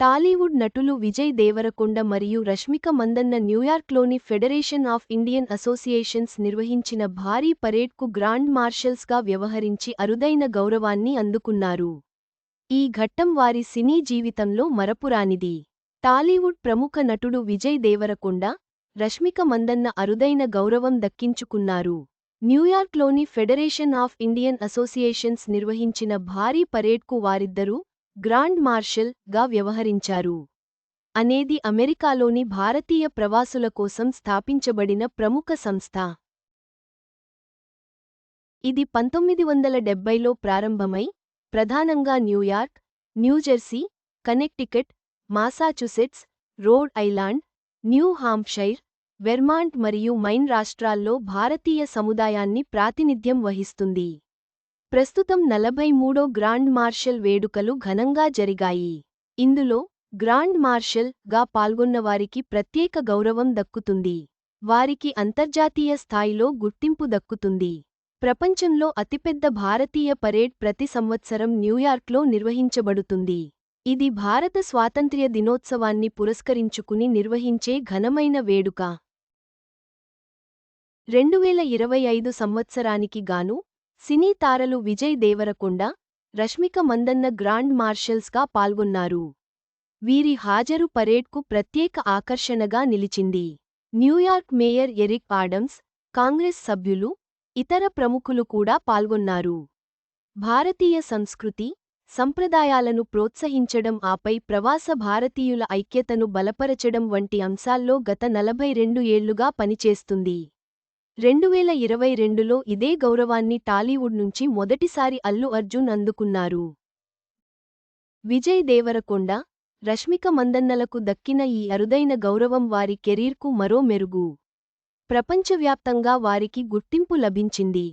టాలీవుడ్ నటులు విజయ్ దేవరకొండ మరియు రష్మిక మందన్న న్యూయార్క్లోని ఫెడరేషన్ ఆఫ్ ఇండియన్ అసోసియేషన్స్ నిర్వహించిన భారీ పరేడ్కు గ్రాండ్ మార్షల్స్గా వ్యవహరించి అరుదైన గౌరవాన్ని అందుకున్నారు. ఈ ఘట్టం వారి సినీ జీవితంలో మరపురానిది. టాలీవుడ్ ప్రముఖ నటుడు విజయ్ దేవరకొండ రష్మిక మందన్న అరుదైన గౌరవం దక్కించుకున్నారు. న్యూయార్క్లోని ఫెడరేషన్ ఆఫ్ ఇండియన్ అసోసియేషన్స్ నిర్వహించిన భారీ పరేడ్కు వారిద్దరూ గ్రాండ్ మార్షల్గా వ్యవహరించారు. అనేది అమెరికాలోని భారతీయ ప్రవాసుల కోసం స్థాపించబడిన ప్రముఖ సంస్థ. ఇది పంతొమ్మిది వందల డెబ్బైలో ప్రారంభమై ప్రధానంగా New York New Jersey Connecticut Massachusetts Rhode Island New Hampshire Vermont మరియు మైన్ రాష్ట్రాల్లో భారతీయ సముదాయాన్ని ప్రాతినిధ్యం వహిస్తుంది. ప్రస్తుతం నలభై మూడో గ్రాండ్ మార్షల్ వేడుకలు ఘనంగా జరిగాయి. ఇందులో గ్రాండ్ మార్షల్గా పాల్గొన్నవారికి ప్రత్యేక గౌరవం దక్కుతుంది. వారికి అంతర్జాతీయ స్థాయిలో గుర్తింపు దక్కుతుంది. ప్రపంచంలో అతిపెద్ద భారతీయ పరేడ్ ప్రతి సంవత్సరం న్యూయార్క్లో నిర్వహించబడుతుంది. ఇది భారత స్వాతంత్ర్య దినోత్సవాన్ని పురస్కరించుకుని నిర్వహించే ఘనమైన వేడుక. రెండువేల ఇరవై ఐదు సంవత్సరానికి గాను సినీ తారలు విజయ్ దేవరకొండ రష్మిక మందన్న గ్రాండ్ మార్షల్స్గా పాల్గొన్నారు. వీరి హాజరు పరేడ్కు ప్రత్యేక ఆకర్షణగా నిలిచింది. New York mayor Eric Adams Congress సభ్యులు ఇతర ప్రముఖులు కూడా పాల్గొన్నారు. భారతీయ సంస్కృతి సంప్రదాయాలను ప్రోత్సహించడం ఆపై ప్రవాస భారతీయుల ఐక్యతను బలపరచడం వంటి అంశాల్లో గత నలభై రెండు ఏళ్ళుగా పనిచేస్తుంది. రెండువేల ఇరవై రెండులో ఇదే గౌరవాన్ని టాలీవుడ్ నుంచి మొదటిసారి అల్లు అర్జున్ అందుకున్నారు. విజయ్ దేవరకొండ రష్మిక మందన్నలకు దక్కిన ఈ అరుదైన గౌరవం వారి కెరీర్కు మరో మెరుగు. ప్రపంచవ్యాప్తంగా వారికి గుర్తింపు లభించింది.